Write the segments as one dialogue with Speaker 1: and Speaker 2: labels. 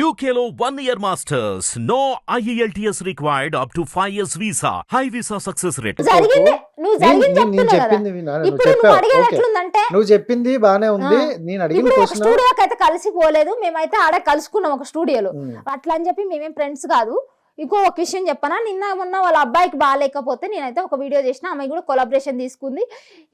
Speaker 1: Year masters. No E IELTS required up to 5 years visa. High visa success rate.
Speaker 2: జరిగింది నువ్వు జరిగింది చెప్తున్నా కదా
Speaker 3: వినా? నువ్వు
Speaker 2: ఇప్పుడు నువ్వు
Speaker 3: చెప్పావు.
Speaker 2: అడిగేది
Speaker 3: ఓకే.
Speaker 2: ఎట్లుందంటే
Speaker 3: నువ్వు చెప్పింది బానే ఉంది. నేను అడిగిన
Speaker 2: ఒక స్టూడియోకి అయితే కలిసి పోలేదు మేమైతే ఆడ కలుసుకున్నాం ఒక స్టూడియోలో అట్లా అని చెప్పి మేమేం ఫ్రెండ్స్ కాదు ఇంకో ఒక విషయం చెప్పనా? నిన్న మొన్న వాళ్ళ అబ్బాయికి బాగాలేకపోతే నేనైతే ఒక వీడియో చేసిన ఆమె కూడా కొలాబరేషన్ తీసుకుంది.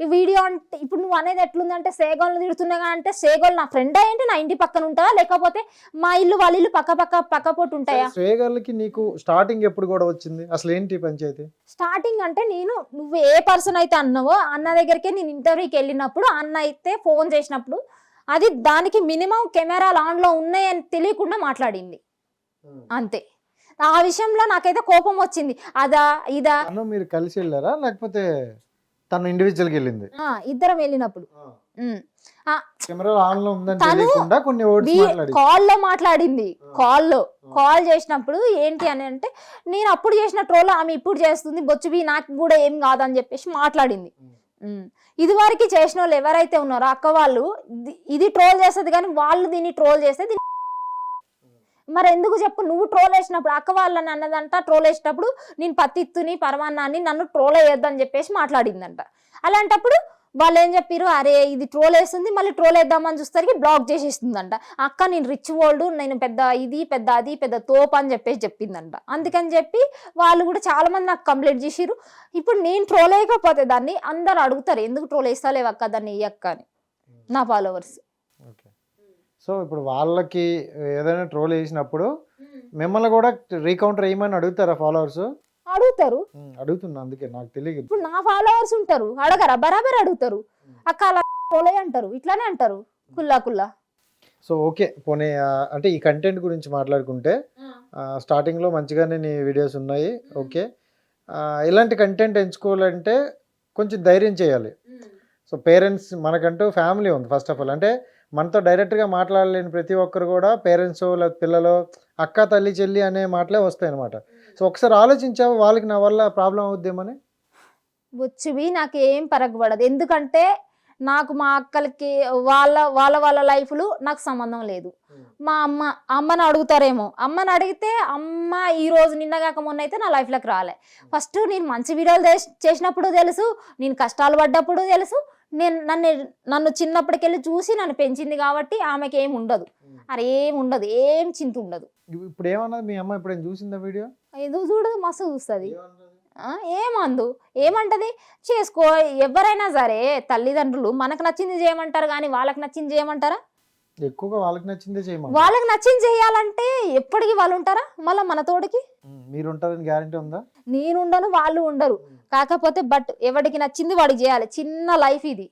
Speaker 2: ఈ వీడియో అంటే ఇప్పుడు నువ్వు అనేది ఎట్లుందంటే సేగోళ్ళు తిడుతున్నా అంటే సేగోళ్ళు నా ఫ్రెండ్ ఏంటి? నా ఇంటి పక్కన ఉంటావా? లేకపోతే మా ఇల్లు వాళ్ళ ఇల్లు పక్క పక్క పక్క పోటు ఉంటాయా
Speaker 3: శ్రేయగాళ్ళకి నీకు స్టార్టింగ్ ఎప్పుడు కూడా వచ్చింది? అసలు ఏంటి పంచాయతీ?
Speaker 2: స్టార్టింగ్ అంటే నేను నువ్వు ఏ పర్సన్ అయితే అన్నావో అన్న దగ్గరికి నేను ఇంటర్వ్యూకి వెళ్ళినప్పుడు అన్న అయితే ఫోన్ చేసినప్పుడు అది దానికి మినిమం కెమెరాలు ఆన్లో ఉన్నాయని తెలియకుండా మాట్లాడింది. అంతే. ఆ విషయంలో నాకైతే కోపం వచ్చింది. అదా ఇదా.
Speaker 3: తను మీరు కలిసి వెళ్ళారా? లేకపోతే తను ఇండివిజువల్ వెళ్ళింది?
Speaker 2: ఆ, ఇద్దరం వెళ్ళినప్పుడు. ఉమ్.
Speaker 3: కెమెరా ఆన్లో ఉందని
Speaker 2: తను
Speaker 3: తెలియకుండా కొన్ని వర్డ్స్
Speaker 2: వీ-
Speaker 3: మాట్లాడి
Speaker 2: కాల్లో మాట్లాడింది. కాల్లో. కాల్ చేసినప్పుడు ఏంటి అని అంటే నేను అప్పుడు చేసిన ట్రోల్ ఆమె ఇప్పుడు చేస్తుంది. బొచ్చువి నాకు కూడా ఏం కాదని చెప్పేసి మాట్లాడింది. ఉమ్. ఇది వరకు చేసిన వాళ్ళు ఎవరైతే ఉన్నారో అక్క వాళ్ళు ఇది- ఇది ట్రోల్ చేస్తుంది కానీ వాళ్ళు దీన్ని ట్రోల్ చేస్తే దీన్ని మరి ఎందుకు చెప్పు? నువ్వు ట్రోల్ వేసినప్పుడు అక్క వాళ్ళని అన్నదంట ట్రోల్ వేసినప్పుడు నేను పత్తిత్తుని పరమాన్నాన్ని నన్ను ట్రోల్ వేయొద్దని చెప్పేసి మాట్లాడిందంట. అలాంటప్పుడు వాళ్ళు ఏం చెప్పారు అరే ఇది ట్రోల్ వేస్తుంది మళ్ళీ ట్రోల్ వేద్దామని చూస్తారు బ్లాక్ చేసేస్తుందంట అక్క నేను రిచ్ వరల్డ్ నేను పెద్ద ఇది పెద్ద అది పెద్ద తోప్ అని చెప్పేసి చెప్పిందంట. అందుకని చెప్పి వాళ్ళు కూడా చాలా మంది నాకు కంప్లైంట్ చేసిరు ఇప్పుడు నేను ట్రోల్ వేయకపోతే దాన్ని అందరు అడుగుతారు ఎందుకు ట్రోల్ వేస్తలేవు అక్క? దాన్ని వేయక్క అని. నా ఫాలోవర్స్
Speaker 3: సో ఇప్పుడు వాళ్ళకి ఏదైనా ట్రోల్ చేసినప్పుడు మిమ్మల్ని కూడా రీకౌంటర్ వేయమని అడుగుతారా ఫాలోవర్స్?
Speaker 2: అడుగుతారు.
Speaker 3: అడుగుతున్నా అందుకే నాకు తెలియదు.
Speaker 2: ఇప్పుడు నా ఫాలోవర్స్ ఉంటారు. అడగరా? బరాబర్ అడుగుతారు. అక్క అలా అంటారు. ఇట్లానే అంటారు. కుల్లా కుల్లా.
Speaker 3: So okay. పోనీ అంటే ఈ కంటెంట్ గురించి మాట్లాడుకుంటే స్టార్టింగ్లో మంచిగానే నీ వీడియోస్ ఉన్నాయి. ఓకే. ఇలాంటి కంటెంట్ ఎంచుకోవాలంటే కొంచెం ధైర్యం చేయాలి. సో పేరెంట్స్ మనకంటూ ఫ్యామిలీ ఉంది ఫస్ట్ ఆఫ్ ఆల్. అంటే మనతో డైరెక్ట్గా మాట్లాడలేని ప్రతి ఒక్కరు కూడా పేరెంట్స్ లేదా పిల్లలు అక్క తల్లి చెల్లి అనే మాటలే వస్తాయి అనమాట సో ఒకసారి ఆలోచించావు? వాళ్ళకి నా వల్ల ప్రాబ్లం అవుద్దేమని?
Speaker 2: వచ్చివి నాకు ఏం పరగబడదు. ఎందుకంటే నాకు మా అక్కలకి వాళ్ళ వాళ్ళ వాళ్ళ లైఫ్లు నాకు సంబంధం లేదు. మా అమ్మ అమ్మని అడుగుతారేమో. అమ్మని అడిగితే అమ్మ ఈ రోజు నిన్న కాక మొన్న అయితే నా లైఫ్లోకి రాలే. ఫస్ట్ నేను మంచి వీడియోలు చేస్- చేసినప్పుడు తెలుసు నేను కష్టాలు పడ్డప్పుడు తెలుసు నేను నన్ను నన్ను చిన్నప్పటికెళ్ళి చూసి నన్ను పెంచింది కాబట్టి ఆమెకి ఏం ఉండదు అరే ఏం ఉండదు ఏం చింత ఉండదు.
Speaker 3: ఇప్పుడు ఏమన్నది మీ అమ్మ ఇప్పుడు చూసిందా వీడియో?
Speaker 2: ఎందుకు చూడదు మస్తు చూస్తుంది. ఆ, ఏమందు ఏమంటది? చేసుకో ఎవరైనా సరే తల్లిదండ్రులు మనకు నచ్చింది చేయమంటారు కానీ వాళ్ళకి నచ్చింది చేయమంటారా?
Speaker 3: ఎక్కువగా వాళ్ళకి నచ్చిందే చేయమని
Speaker 2: వాళ్ళకి నచ్చింది చేయాలంటే ఎప్పటికి వాళ్ళు ఉంటారా? మళ్ళీ మన తోడికి?
Speaker 3: మీరు ఉంటారని గ్యారంటీ ఉందా?
Speaker 2: నేను ఉండను వాళ్ళు ఉండరు. కాకపోతే బట్ ఎవడికి నచ్చింది వాడికి చేయాలి. చిన్న లైఫ్ ఇది.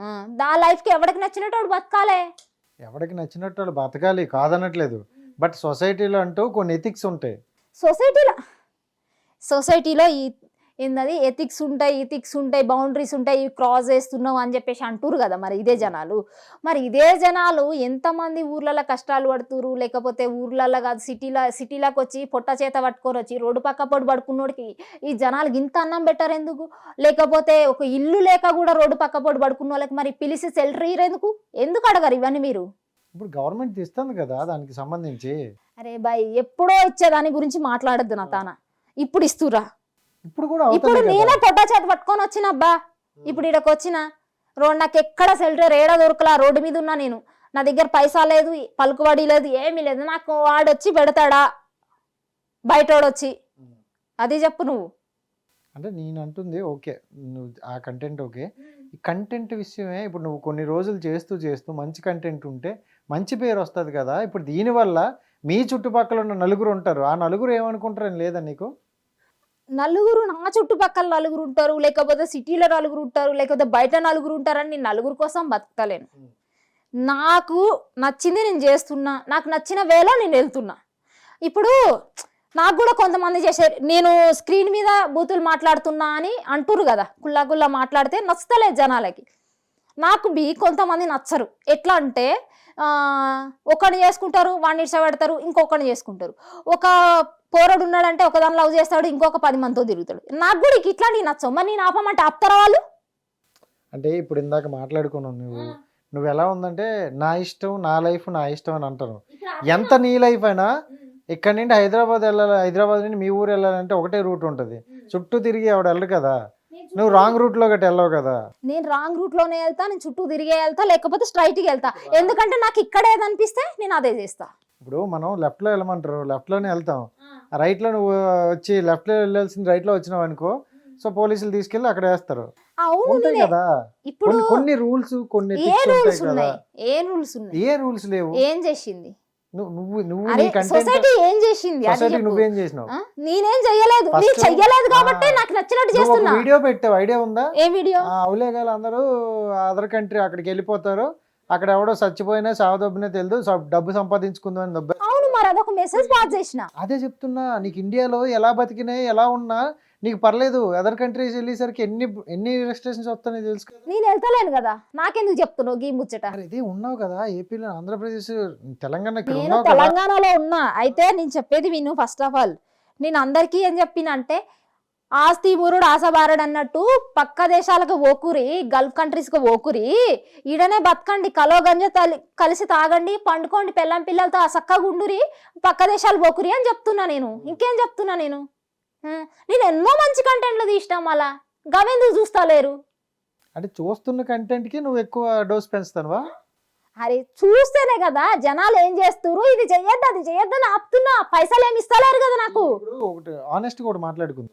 Speaker 2: ఆ, దా లైఫ్కి ఎవడికి నచ్చినట్టు వాడు బతకాలే.
Speaker 3: ఎవరికి నచ్చినట్టు వాళ్ళు బతకాలి కాదనట్లేదు. బట్ సొసైటీలో అంటూ కొన్ని ఎథిక్స్ ఉంటాయి.
Speaker 2: సొసైటీలో సొసైటీలో ఈ ఏందది? ఎథిక్స్ ఉంటాయి ఇథిక్స్ ఉంటాయి బౌండరీస్ ఉంటాయి ఇవి క్రాస్ చేస్తున్నావు అని చెప్పేసి అంటురు కదా మరి ఇదే జనాలు. మరి ఇదే జనాలు ఎంతమంది ఊర్లలో కష్టాలు పడుతురు లేకపోతే ఊర్లలో కాదు సిటీలో సిటీలోకి వచ్చి పొట్ట చేత పట్టుకొని వచ్చి రోడ్డు పక్క పొడి పడుకున్నోడికి ఈ జనాలకి ఇంత అన్నం పెట్టారు ఎందుకు? లేకపోతే ఒక ఇల్లు లేక కూడా రోడ్డు పక్క పొడి పడుకున్న వాళ్ళకి మరి పిలిచి సెల్టర్ ఎందుకు? ఎందుకు అడగరు ఇవన్నీ మీరు?
Speaker 3: ఇప్పుడు గవర్నమెంట్ ఇస్తుంది కదా దానికి సంబంధించి.
Speaker 2: అరే బాయ్ ఎప్పుడో ఇచ్చే దాని గురించి మాట్లాడద్దు నా తాన. ఇప్పుడు ఇస్తురా
Speaker 3: ఇప్పుడు కూడా
Speaker 2: ఇప్పుడు నేనే పొట్టా చేత పట్టుకొని వచ్చిన అబ్బా. ఇప్పుడు ఇక్కడికి వచ్చిన రోడ్ నాకు ఎక్కడ సెల్టర్ ఏడ దొరకలా రోడ్డు మీద ఉన్నా నేను. నా దగ్గర పైసా లేదు పలుకుబడి లేదు ఏమీ లేదు. నాకు వాడొచ్చి పెడతాడా? బయటోడొచ్చి. అది చెప్పు నువ్వు.
Speaker 3: అంటే నేను అంటుంది ఓకే నువ్వు ఆ కంటెంట్ ఓకే. ఈ కంటెంట్ విషయమే ఇప్పుడు నువ్వు కొన్ని రోజులు చేస్తూ చేస్తూ మంచి కంటెంట్ ఉంటే మంచి పేరు వస్తుంది కదా. ఇప్పుడు దీనివల్ల మీ చుట్టుపక్కల ఉన్న నలుగురు ఉంటారు. ఆ నలుగురు ఏమనుకుంటారని లేదా నీకు?
Speaker 2: నలుగురు నా చుట్టుపక్కల నలుగురు ఉంటారు లేకపోతే సిటీలో నలుగురు ఉంటారు లేకపోతే బయట నలుగురు ఉంటారని నేను నలుగురు కోసం బతకలేను. నాకు నచ్చింది నేను చేస్తున్నా నాకు నచ్చిన వేలో నేను వెళ్తున్నా. ఇప్పుడు నాకు కూడా కొంతమంది చేశారు నేను స్క్రీన్ మీద బూతులు మాట్లాడుతున్నా అని అంటురు కదా కుల్లా కుల్లా మాట్లాడితే నచ్చలేదు జనాలకి. నాకు బి కొంతమంది నచ్చరు. ఎట్లా అంటే ఒకరిని చేసుకుంటారు వాడిని ఇష్టపడతారు ఇంకొకరిని చేసుకుంటారు. ఒక పోరడు ఉన్నాడంటే ఒక దాని లవ్ చేస్తాడు ఇంకొక పది మందితో తిరుగుతాడు. నాకు కూడా ఇక ఇట్లాంటివి నచ్చవు. మరి నేను ఆపమంటే ఆపుతారా వాళ్ళు?
Speaker 3: అంటే ఇప్పుడు ఇందాక మాట్లాడుకున్నావు నువ్వు. నువ్వు ఎలా ఉందంటే నా ఇష్టం నా లైఫ్ నా ఇష్టం అని అంటాను ఎంత నీ లైఫ్ అయినా ఇక్కడ నుండి హైదరాబాద్ వెళ్ళాలి హైదరాబాద్ నుండి మీ ఊరు వెళ్ళాలంటే ఒకటే రూట్ ఉంటుంది. చుట్టూ తిరిగి ఆవిడ వెళ్ళడు కదా. నువ్వు రాంగ్ రూట్లో గట్టి వెళ్ళవు కదా.
Speaker 2: నేను రాంగ్ రూట్లోనే వెళ్తా నేను చుట్టూ తిరిగే వెళ్తా లేకపోతే స్ట్రైట్కి వెళ్తా ఎందుకంటే నాకు ఇక్కడ ఏదనిపిస్తే నేను అదే చేస్తా.
Speaker 3: ఇప్పుడు మనం లెఫ్ట్లో వెళ్ళమంటారు. లెఫ్ట్లోనే వెళ్తాం. రైట్లో నువ్వు వచ్చి లెఫ్ట్లో వెళ్ళాల్సింది రైట్లో వచ్చినావు అనుకో సో పోలీసులు తీసుకెళ్ళి అక్కడ వేస్తారు. ఉంటాయి కదా.
Speaker 2: ఇప్పుడు
Speaker 3: కొన్ని రూల్స్ కొన్ని
Speaker 2: ఏ రూల్స్ ఉన్నాయి? ఏ రూల్స్ ఉన్నాయి?
Speaker 3: ఏ రూల్స్ లేవు.
Speaker 2: ఏం చేసింది?
Speaker 3: నువ్వు నువ్వు నీ
Speaker 2: సొసైటీ ఏం చేసింది?
Speaker 3: సొసైటీ. నువ్వేం చేసినావు?
Speaker 2: నేనేం
Speaker 3: First-
Speaker 2: నేను చెయ్యలేదు కాబట్టి. నాకు నచ్చినట్టు చేస్తున్నా.
Speaker 3: వీడియో పెట్టావు. ఐడియా ఉందా?
Speaker 2: ఏ వీడియో
Speaker 3: ఆ అవులేగాలు అందరూ అదర్ కంట్రీ అక్కడికి వెళ్ళిపోతారు. అక్కడ ఎవడో చచ్చిపోయినా సావదొబ్బినా తెలియదు డబ్బు సంపాదించుకుందాం అని దొబ్బ
Speaker 2: అవును మరి అదొక మెసేజ్ పాస్ చేసిన.
Speaker 3: అదే చెప్తున్నా నీకు ఇండియాలో ఎలా బతికినాయి ఎలా ఉన్నా నీకు పర్లేదు అదర్ కంట్రీస్ వెళ్ళేసరికి ఎన్ని ఎన్ని రెస్ట్రిక్షన్స్ వస్తాయో తెలుసు
Speaker 2: నేను వెళ్తలేను కదా నాకెందుకు చెప్తున్నావు గీ ముచ్చట?
Speaker 3: ఇది ఉన్నావు కదా ఏపీలో ఆంధ్రప్రదేశ్ తెలంగాణ
Speaker 2: నేను తెలంగాణలో ఉన్నా అయితే నేను చెప్పేది విను ఫస్ట్ ఆఫ్ ఆల్ నేను అందరికీ ఏం చెప్పినంటే ఆస్తి మురుడు ఆశబారుడు అన్నట్టు పక్క దేశాలకు ఓకురి గల్ఫ్ కంట్రీస్కి ఓకురి ఈడనే బతకండి కలో గంజ తలి కలిసి తాగండి పండుకోండి పిల్లం పిల్లలతో అసక్క గుండురి పక్క దేశాలు పోకురి అని చెప్తున్నా నేను. ఇంకేం చెప్తున్నా నేను? నేను ఎన్నో మంచి కంటెంట్లు తీసినాం అలా గవెందుకు చూస్తా లేరు?
Speaker 3: అంటే చూస్తున్న కంటెంట్కి నువ్వు ఎక్కువ డోస్ పెంచుతానువా?
Speaker 2: అరే చూస్తేనే కదా జనాలు ఏం చేస్తురు ఇది చెయ్యొద్దు అది చెయ్యొద్దు అని ఆపుతున్నా పైసలు ఏమి ఇస్తలేరు కదా నాకు.
Speaker 3: ఒకటి ఆనెస్ట్ కూడా మాట్లాడుకుందాం.